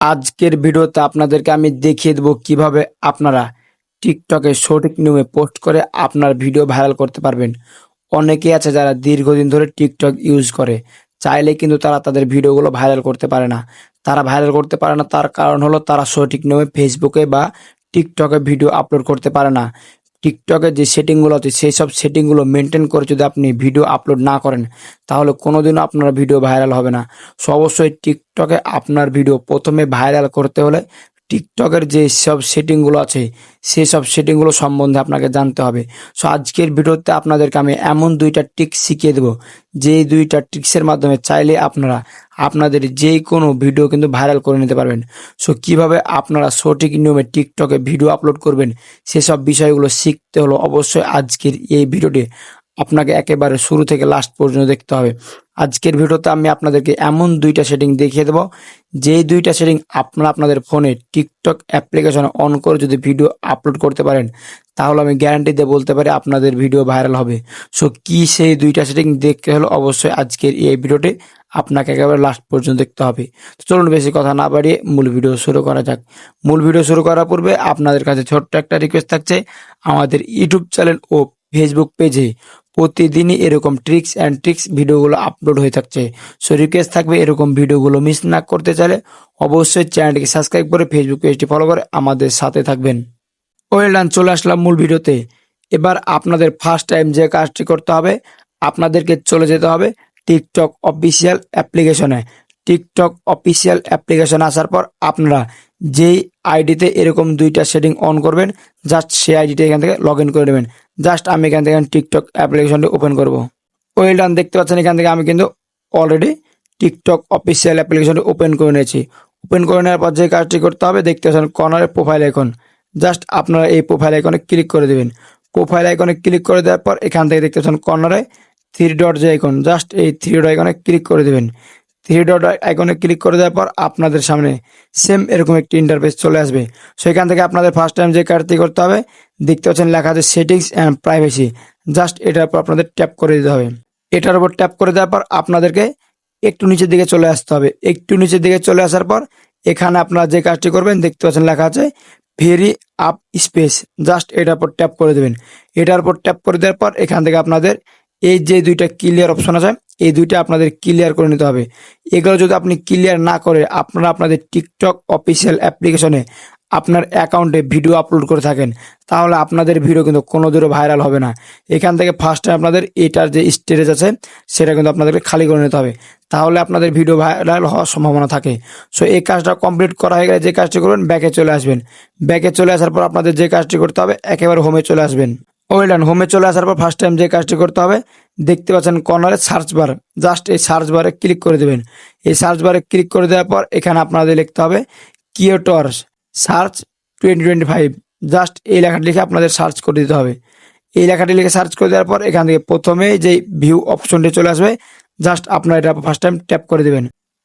আজকের ভিডিওতে আপনাদেরকে আমি দেখিয়ে দেবো কীভাবে আপনারা টিকটকে সঠিক নিয়মে পোস্ট করে আপনার ভিডিও ভাইরাল করতে পারবেন। অনেকেই আছে যারা দীর্ঘদিন ধরে টিকটক ইউজ করে, চাইলে কিন্তু তারা তাদের ভিডিওগুলো ভাইরাল করতে পারে না। তারা ভাইরাল করতে পারে না, তার কারণ হলো তারা সঠিক নিয়মে ফেসবুকে বা টিকটকে ভিডিও আপলোড করতে পারে না। টিকটকে যে সেটিংগুলো আছে, সেই সব সেটিংগুলো মেনটেন করে যদি আপনি ভিডিও আপলোড না করেন, তাহলে কোনোদিনও আপনার ভিডিও ভাইরাল হবে না। সো অবশ্যই টিকটকে আপনার ভিডিও প্রথমে ভাইরাল করতে হলে টিকটকের যে সব সেটিংগুলো আছে সেই সব সেটিংগুলো সম্বন্ধে আপনাকে জানতে হবে। সো আজকের ভিডিওতে আপনাদেরকে আমি এমন দুইটা ট্রিক্স শিখিয়ে দেবো। যে দুইটা ট্রিক্সের মাধ্যমে চাইলে আপনারা আপনাদের যে কোনো ভিডিও কিন্তু ভাইরাল করে নিতে পারবেন। সো কীভাবে আপনারা সঠিক নিয়মে টিকটকে ভিডিও আপলোড করবেন, সেসব বিষয়গুলো শিখতে হলো অবশ্যই আজকের এই ভিডিওটি আপনাকে একেবারে শুরু থেকে লাস্ট পর্যন্ত দেখতে হবে। আজকের ভিডিওতে আমি আপনাদেরকে এমন দুইটা সেটিং দেখিয়ে দেবো। যেই দুইটা সেটিং আপনারা আপনাদের ফোনে টিকটক অ্যাপ্লিকেশন অন করে যদি ভিডিও আপলোড করতে পারেন, তাহলে আমি গ্যারান্টি দিয়ে বলতে পারি আপনাদের ভিডিও ভাইরাল হবে। সো কি সেই দুইটা সেটিং দেখতে হলে অবশ্যই আজকের এই ভিডিওটি আপনাকে একেবারে লাস্ট পর্যন্ত দেখতে হবে। তো চলুন বেশি কথা না বাড়িয়ে মূল ভিডিও শুরু করা যাক। মূল ভিডিও শুরু করার পূর্বে আপনাদের কাছে ছোট্ট একটা রিকোয়েস্ট থাকছে। আমাদের ইউটিউব চ্যানেল ও ফেসবুক পেজে প্রতিদিনই এরকম ট্রিক্স অ্যান্ড ট্রিক্স ভিডিওগুলো আপলোড হয়ে থাকছে। সো রিকোয়েস্ট থাকবে এরকম ভিডিওগুলো মিস না করতে চাইলে অবশ্যই চ্যানেলটিকে সাবস্ক্রাইব করে ফেসবুক পেজটি ফলো করে আমাদের সাথে থাকবেন। ওয়েল ডান চলে আসলাম মূল ভিডিওতে এবার আপনাদের ফার্স্ট টাইম যে কাজটি করতে হবে, আপনাদেরকে চলে যেতে হবে টিকটক অফিসিয়াল অ্যাপ্লিকেশনে টিকটক অফিসিয়াল অ্যাপ্লিকেশন আসার পর আপনারা যেই আইডিতে এরকম দুইটা সেটিং অন করবেন জাস্ট সেই আইডিটা এখান থেকে লগ করে নেবেন। জাস্ট আমি এখান থেকে টিকটক অ্যাপ্লিকেশনটি ওপেন করব। ওয়েল ডান দেখতে পাচ্ছেন এখান থেকে আমি কিন্তু অলরেডি টিকটক অফিসিয়াল অ্যাপ্লিকেশনটি ওপেন করে নিয়েছি। ওপেন করে নেওয়ার পর যে কাজটি করতে হবে, দেখতে পাচ্ছেন কর্নারে প্রোফাইল আইকন জাস্ট আপনারা এই প্রোফাইল আইকনে ক্লিক করে দেবেন। প্রোফাইল আইকনে ক্লিক করে দেওয়ার পর এখান থেকে দেখতে পাচ্ছেন কর্নারে থ্রি ডট যে আইকন জাস্ট এই থ্রি ডট আইকনে ক্লিক করে দেবেন। থ্রি ডট আইকনে ক্লিক করে দেওয়ার পর আপনাদের সামনে সেম এরকম একটি ইন্টারফেস চলে আসবে। সেখান থেকে আপনাদের ফার্স্ট টাইম যে কাজটি করতে হবে, দেখতে পাচ্ছেন লেখা আছে সেটিংস অ্যান্ড প্রাইভেসি জাস্ট এটার উপর আপনাদের ট্যাপ করে দিতে হবে। এটার উপর ট্যাপ করে দেওয়ার পর আপনাদেরকে একটু নিচের দিকে চলে আসতে হবে। একটু নিচের দিকে চলে আসার পর এখানে আপনারা যে কাজটি করবেন, দেখতে পাচ্ছেন লেখা আছে ভেরি আপ স্পেস জাস্ট এটার উপর ট্যাপ করে দেবেন। এটার উপর ট্যাপ করে দেওয়ার পর এখান থেকে আপনাদের এই যে দুইটা ক্লিয়ার অপশন আছে এই দুইটা আপনাদের ক্লিয়ার করে নিতে হবে। এগুলো যদি আপনি ক্লিয়ার না করে, আপনারা আপনাদের টিকটক অফিসিয়াল অ্যাপ্লিকেশনে আপনার অ্যাকাউন্টে ভিডিও আপলোড করে থাকেন, তাহলে আপনাদের ভিডিও কিন্তু কোনো দূরে ভাইরাল হবে না। এখান থেকে ফার্স্টে আপনাদের এটার যে স্টোরেজ আছে, সেটা কিন্তু আপনাদেরকে খালি করে নিতে হবে। তাহলে আপনাদের ভিডিও ভাইরাল হওয়ার সম্ভাবনা থাকে। সো এই কাজটা কমপ্লিট করা হয়ে গেলে যে কাজটি করবেন ব্যাকে চলে আসবেন। ব্যাকে চলে আসার পর আপনাদের যে কাজটি করতে হবে, একেবারে হোমে চলে আসবেন। ওয়েল হোমে চলে আসার পর ফার্স্ট টাইম যে কাজটি করতে হবে, দেখতে পাচ্ছেন কর্নারে সার্চ বার জাস্ট এই সার্চ বারে ক্লিক করে দেবেন। এই সার্চ বারে ক্লিক করে দেওয়ার পর এখানে আপনাদের লিখতে হবে কিওটর্স search twenty twenty five just এই লেখাটি লিখে আপনাদের সার্চ করে দিতে হবে। এই লেখাটি লিখে সার্চ করে দেওয়ার পর এখান থেকে প্রথমে যে ভিউ অপশনটি চলে আসবে জাস্ট আপনারা এটা ফার্স্ট টাইম ট্যাপ করে দেবেন।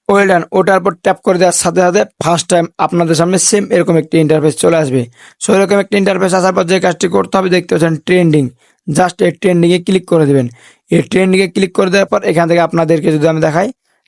Well done. ওটার পর ট্যাপ করে দেওয়ার সাথে সাথে ফার্স্ট টাইম আপনাদের সামনে সেম এরকম একটি ইন্টারফেস চলে আসবে। সো এরকম একটি ইন্টারফেস আসার পর যে কাজটি করতে হবে, দেখতে পাচ্ছেন ট্রেন্ডিং জাস্ট এই ট্রেন্ডিংয়ে ক্লিক করে দেবেন। এই ট্রেন্ডিংয়ে ক্লিক করে দেওয়ার পর এখান থেকে আপনাদেরকে যদি আমি দেখাই,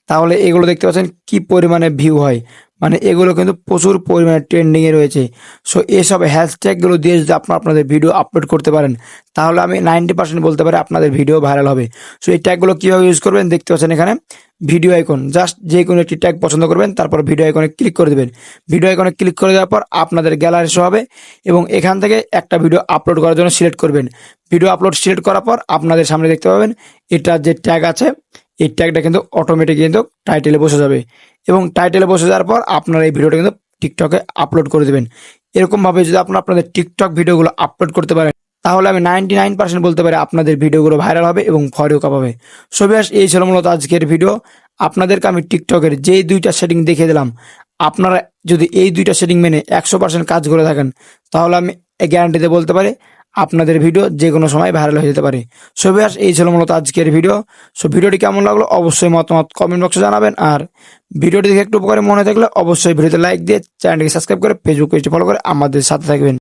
তাহলে এগুলো দেখতে পাচ্ছেন কি পরিমাণে ভিউ হয়। মানে এগুলো কিন্তু প্রচুর পরিমাণে ট্রেন্ডিংয়ে রয়েছে। সো এসব হ্যাশট্যাগুলো দিয়ে যদি আপনারা আপনাদের ভিডিও আপলোড করতে পারেন, তাহলে আমি নাইনটি পার্সেন্ট বলতে পারি আপনাদের ভিডিও ভাইরাল হবে। সো এই ট্যাগগুলো কীভাবে ইউজ করবেন দেখতে পাচ্ছেন এখানে। ভিডিও আইকন জাস্ট যে কোনো একটি ট্যাগ পছন্দ করবেন, তারপর ভিডিও আইকনে ক্লিক করে দেবেন। ভিডিও আইকনে ক্লিক করে দেওয়ার পর আপনাদের গ্যালারি শো হবে এবং এখান থেকে একটা ভিডিও আপলোড করার জন্য সিলেক্ট করবেন। ভিডিও আপলোড সিলেক্ট করার পর আপনাদের সামনে দেখতে পাবেন, এটা যে ট্যাগ আছে, এই ট্যাগটা কিন্তু অটোমেটিক কিন্তু টাইটেলে বসে যাবে। এবং টাইটেলে বসে যাওয়ার পর আপনারা এই ভিডিওটা কিন্তু টিকটকে আপলোড করে দেবেন। এরকমভাবে যদি আপনারা আপনাদের টিকটক ভিডিওগুলো আপলোড করতে পারেন তাহলে আমি নাইনটি নাইন পার্সেন্ট বলতে পারি আপনাদের ভিডিওগুলো ভাইরাল হবে এবং ফরেও কাপাবে। সবাই এই ছিল মূলত আজকের ভিডিও আপনাদেরকে আমি টিকটকের যেই দুইটা সেটিং দেখিয়ে দিলাম, আপনারা যদি এই দুইটা সেটিং মেনে একশো পার্সেন্ট কাজ করে থাকেন, তাহলে আমি গ্যারান্টিতে বলতে পারি আপনাদের ভিডিও যে কোনো সময় ভাইরাল হয়ে যেতে পারে। সবাই এই ছিল মূলত আজকের ভিডিও সো ভিডিওটি কেমন লাগল অবশ্যই মতামত কমেন্ট বক্সে জানাবেন। আর ভিডিওটি দেখে একটু উপকারে মনে থাকলে অবশ্যই ভিডিওতে লাইক দিয়ে চ্যানেলটিকে সাবস্ক্রাইব করে ফেসবুক পেজটি ফলো করে আমাদের সাথে থাকবেন।